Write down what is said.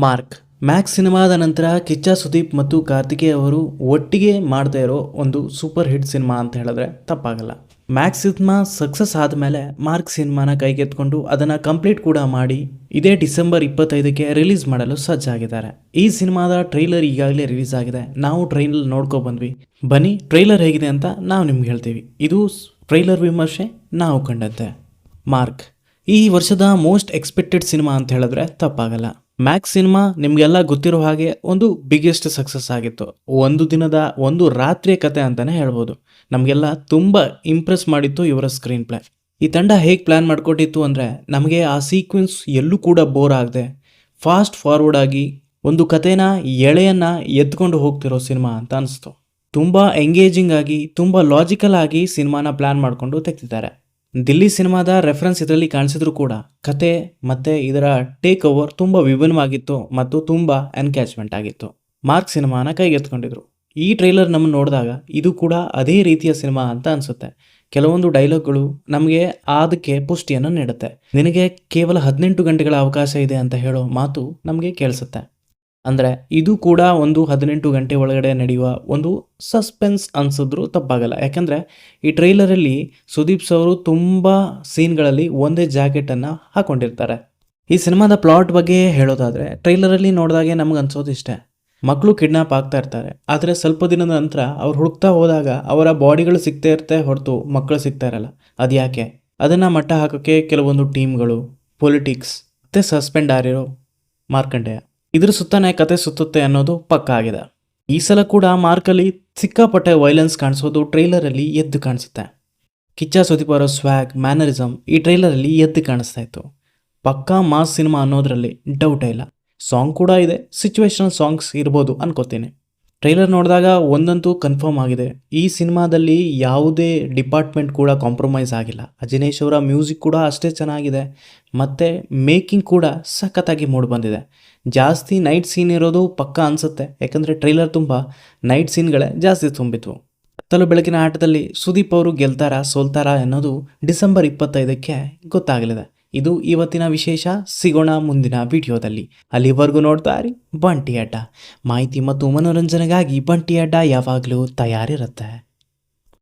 Mark. Max ಸಿನಿಮಾದ ನಂತರ ಕಿಚ್ಚ, ಸುದೀಪ್ ಮತ್ತು ಕಾರ್ತಿಕೇಯ ಅವರು ಒಟ್ಟಿಗೆ ಮಾಡ್ತಾ ಇರೋ ಒಂದು ಸೂಪರ್ ಹಿಟ್ ಸಿನಿಮಾ ಅಂತ ಹೇಳಿದ್ರೆ ತಪ್ಪಾಗಲ್ಲ. ಮ್ಯಾಕ್ಸ್ ಸಿನಿಮಾ ಸಕ್ಸಸ್ ಆದಮೇಲೆ ಮಾರ್ಕ್ ಸಿನಿಮಾನ ಕೈಗೆತ್ಕೊಂಡು ಅದನ್ನು ಕಂಪ್ಲೀಟ್ ಕೂಡ ಮಾಡಿ ಇದೇ ಡಿಸೆಂಬರ್ ಇಪ್ಪತ್ತೈದಕ್ಕೆ ರಿಲೀಸ್ ಮಾಡಲು ಸಜ್ಜಾಗಿದ್ದಾರೆ ಈ ಸಿನಿಮಾದ ಟ್ರೈಲರ್ ಈಗಾಗಲೇ ರಿಲೀಸ್ ಆಗಿದೆ. ನಾವು ಟ್ರೈನಲ್ಲಿ ನೋಡ್ಕೊ ಬಂದ್ವಿ. ಬನ್ನಿ, ಟ್ರೈಲರ್ ಹೇಗಿದೆ ಅಂತ ನಾವು ನಿಮ್ಗೆ ಹೇಳ್ತೀವಿ. ಇದು ಟ್ರೈಲರ್ ವಿಮರ್ಶೆ, ನಾವು ಕಂಡಂತೆ ಮಾರ್ಕ್. ಈ ವರ್ಷದ ಮೋಸ್ಟ್ ಎಕ್ಸ್ಪೆಕ್ಟೆಡ್ ಸಿನಿಮಾ ಅಂತ ಹೇಳಿದ್ರೆ ತಪ್ಪಾಗಲ್ಲ. ಮ್ಯಾಕ್ಸ್ ಸಿನಿಮಾ ನಿಮಗೆಲ್ಲ ಗೊತ್ತಿರೋ ಹಾಗೆ ಒಂದು ಬಿಗ್ಗೆಸ್ಟ್ ಸಕ್ಸಸ್ ಆಗಿತ್ತು. ಒಂದು ದಿನದ ಒಂದು ರಾತ್ರಿಯ ಕತೆ ಅಂತಲೇ ಹೇಳ್ಬೋದು. ನಮಗೆಲ್ಲ ತುಂಬ ಇಂಪ್ರೆಸ್ ಮಾಡಿತ್ತು ಇವರ ಸ್ಕ್ರೀನ್ ಪ್ಲೇ ಈ ತಂಡ ಹೇಗೆ ಪ್ಲ್ಯಾನ್ ಮಾಡಿಕೊಟ್ಟಿತ್ತು ಅಂದರೆ ನಮಗೆ ಆ ಸೀಕ್ವೆನ್ಸ್ ಎಲ್ಲೂ ಕೂಡ ಬೋರ್ ಆಗದೆ. ಫಾಸ್ಟ್ ಫಾರ್ವರ್ಡ್ ಆಗಿ ಒಂದು ಕಥೆನ ಎಳೆಯನ್ನು ಎತ್ಕೊಂಡು ಹೋಗ್ತಿರೋ ಸಿನಿಮಾ ಅಂತ ಅನಿಸ್ತು. ತುಂಬ ಎಂಗೇಜಿಂಗ್ ಆಗಿ, ತುಂಬ ಲಾಜಿಕಲ್ ಆಗಿ ಸಿನಿಮಾನ ಪ್ಲ್ಯಾನ್ ಮಾಡಿಕೊಂಡು ತೆಗ್ದಿದ್ದಾರೆ. ದಿಲ್ಲಿ ಸಿನಿಮಾದ ರೆಫರೆನ್ಸ್ ಇದರಲ್ಲಿ ಕಾಣಿಸಿದ್ರು ಕೂಡ. ಕತೆ ಮತ್ತು ಇದರ ಟೇಕ್ ಓವರ್ ತುಂಬ ವಿಭಿನ್ನವಾಗಿತ್ತು ಮತ್ತು ತುಂಬ ಎನ್ಕ್ಯಾಚ್ಮೆಂಟ್ ಆಗಿತ್ತು. ಮಾರ್ಕ್ ಸಿನಿಮಾನ ಕೈಗೆತ್ಕೊಂಡಿದ್ರು ಈ ಟ್ರೈಲರ್ ನಮ್ಮ ನೋಡಿದಾಗ ಇದು ಕೂಡ ಅದೇ ರೀತಿಯ ಸಿನಿಮಾ ಅಂತ ಅನಿಸುತ್ತೆ. ಕೆಲವೊಂದು ಡೈಲಾಗ್ಗಳು ನಮಗೆ ಅದಕ್ಕೆ ಪುಷ್ಟಿಯನ್ನು ನೀಡುತ್ತೆ. ನಿನಗೆ ಕೇವಲ ಹದಿನೆಂಟು ಗಂಟೆಗಳ ಅವಕಾಶ ಇದೆ ಅಂತ ಹೇಳೋ ಮಾತು ನಮಗೆ ಕೇಳಿಸುತ್ತೆ. ಅಂದರೆ ಇದು ಕೂಡ ಒಂದು ಹದಿನೆಂಟು ಗಂಟೆ ಒಳಗಡೆ ನಡೆಯುವ ಒಂದು ಸಸ್ಪೆನ್ಸ್ ಅನಿಸಿದ್ರು ತಪ್ಪಾಗಲ್ಲ. ಯಾಕೆಂದರೆ ಈ ಟ್ರೈಲರಲ್ಲಿ ಸುದೀಪ್ ಸವರು ತುಂಬ ಸೀನ್ಗಳಲ್ಲಿ ಒಂದೇ ಜಾಕೆಟನ್ನು ಹಾಕೊಂಡಿರ್ತಾರೆ. ಈ ಸಿನಿಮಾದ ಪ್ಲಾಟ್ ಬಗ್ಗೆ ಹೇಳೋದಾದರೆ ಟ್ರೈಲರಲ್ಲಿ ನೋಡಿದಾಗೆ ನಮ್ಗೆ ಅನ್ಸೋದು ಇಷ್ಟೇ. ಮಕ್ಕಳು ಕಿಡ್ನಾಪ್ ಆಗ್ತಾ ಇರ್ತಾರೆ. ಆದರೆ ಸ್ವಲ್ಪ ದಿನದ ನಂತರ ಅವ್ರು ಹುಡುಕ್ತಾ ಹೋದಾಗ ಅವರ ಬಾಡಿಗಳು ಸಿಗ್ತಾ ಇರುತ್ತೆ ಹೊರತು ಮಕ್ಕಳು ಸಿಗ್ತಾ ಇರಲ್ಲ. ಅದು ಯಾಕೆ? ಅದನ್ನು ಮಟ್ಟ ಹಾಕೋಕ್ಕೆ ಕೆಲವೊಂದು ಟೀಮ್ಗಳು ಪೊಲಿಟಿಕ್ಸ್ ಮತ್ತು ಸಸ್ಪೆಂಡ್ ಆರಿರೋ ಮಾರ್ಕಂಡೇಯ. ಇದ್ರ ಸುತ್ತನೇ ಕತೆ ಸುತ್ತುತ್ತೆ ಅನ್ನೋದು ಪಕ್ಕ ಆಗಿದೆ. ಈ ಸಲ ಕೂಡ ಮಾರ್ಕಲ್ಲಿ ಸಿಕ್ಕಾಪಟ್ಟೆ ವೈಲೆನ್ಸ್ ಕಾಣಿಸೋದು ಟ್ರೈಲರಲ್ಲಿ ಎದ್ದು ಕಾಣಿಸುತ್ತೆ. ಕಿಚ್ಚ ಸುದೀಪ್ ಅವರ ಸ್ವ್ಯಾಗ್ ಮ್ಯಾನರಿಸಮ್ ಈ ಟ್ರೈಲರಲ್ಲಿ ಎದ್ದು ಕಾಣಿಸ್ತಾ ಇತ್ತು. ಪಕ್ಕಾ ಮಾಸ್ ಸಿನಿಮಾ ಅನ್ನೋದ್ರಲ್ಲಿ ಡೌಟೇ ಇಲ್ಲ. ಸಾಂಗ್ ಕೂಡ ಇದೆ ಸಿಚುವೇಶನಲ್ ಸಾಂಗ್ಸ್ ಇರ್ಬೋದು ಅನ್ಕೋತೀನಿ. ಟ್ರೈಲರ್ ನೋಡಿದಾಗ ಒಂದಂತೂ ಕನ್ಫರ್ಮ್ ಆಗಿದೆ. ಈ ಸಿನಿಮಾದಲ್ಲಿ ಯಾವುದೇ ಡಿಪಾರ್ಟ್ಮೆಂಟ್ ಕೂಡ ಕಾಂಪ್ರಮೈಸ್ ಆಗಿಲ್ಲ. ಅಜಿನೇಶ್ ಅವರ ಮ್ಯೂಸಿಕ್ ಕೂಡ ಅಷ್ಟೇ ಚೆನ್ನಾಗಿದೆ. ಮತ್ತು ಮೇಕಿಂಗ್ ಕೂಡ ಸಖತ್ತಾಗಿ ಮೂಡಿ ಬಂದಿದೆ. ಜಾಸ್ತಿ ನೈಟ್ ಸೀನ್ ಇರೋದು ಪಕ್ಕ ಅನಿಸುತ್ತೆ. ಯಾಕಂದರೆ ಟ್ರೈಲರ್ ತುಂಬ ನೈಟ್ ಸೀನ್ಗಳೇ ಜಾಸ್ತಿ ತುಂಬಿತ್ತು ಕತ್ತಲು ಬೆಳಕಿನ ಆಟದಲ್ಲಿ ಸುದೀಪ್ ಅವರು ಗೆಲ್ತಾರಾ ಸೋಲ್ತಾರಾ ಅನ್ನೋದು ಡಿಸೆಂಬರ್ ಇಪ್ಪತ್ತೈದಕ್ಕೆ ಗೊತ್ತಾಗಲಿದೆ. ಇದು ಇವತ್ತಿನ ವಿಶೇಷ ಸಿಗೋಣ ಮುಂದಿನ ವಿಡಿಯೋದಲ್ಲಿ. ಅಲ್ಲಿವರೆಗೂ ನೋಡ್ತಾ ಇರಿ ಬಂಟಿ ಅಡ್ಡ. ಮಾಹಿತಿ ಮತ್ತು ಮನೋರಂಜನೆಗಾಗಿ ಬಂಟಿ ಅಡ್ಡ ಯಾವಾಗಲೂ ತಯಾರಿರುತ್ತೆ.